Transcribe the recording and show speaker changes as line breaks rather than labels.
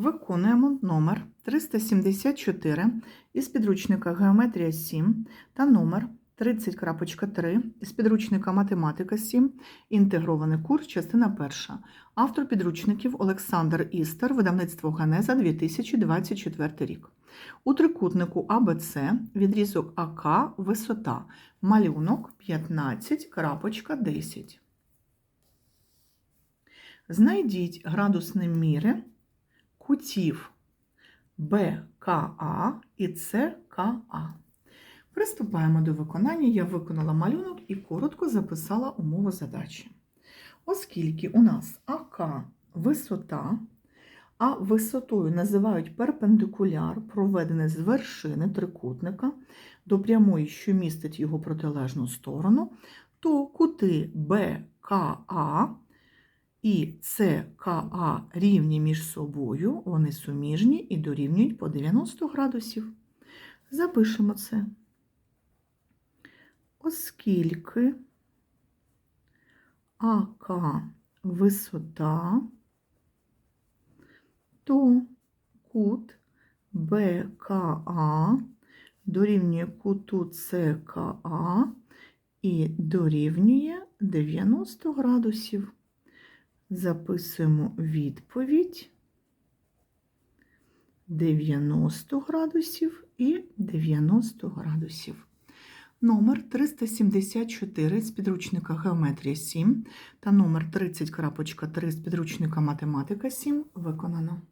Виконуємо номер 374 із підручника Геометрія 7 та номер 30.3 із підручника Математика 7, інтегрований курс, частина 1. Автор підручників Олександр Істер, видавництво Генеза 2024 рік. У трикутнику АБЦ відрізок АК висота малюнок 15.10. Знайдіть градусні міри кутів БКА і ЦКА. Приступаємо до виконання. Я виконала малюнок і коротко записала умову задачі. Оскільки у нас АК висота, а висотою називають перпендикуляр, проведений з вершини трикутника до прямої, що містить його протилежну сторону, то кути БКА і ЦКА рівні між собою, вони суміжні і дорівнюють по 90 градусів. Запишемо це. Оскільки АК висота, то кут БКА дорівнює куту ЦКА і дорівнює 90 градусів. Записуємо відповідь 90 градусів і 90 градусів. Номер 374 з підручника Геометрія 7 та номер 30.3 з підручника Математика 7 виконано.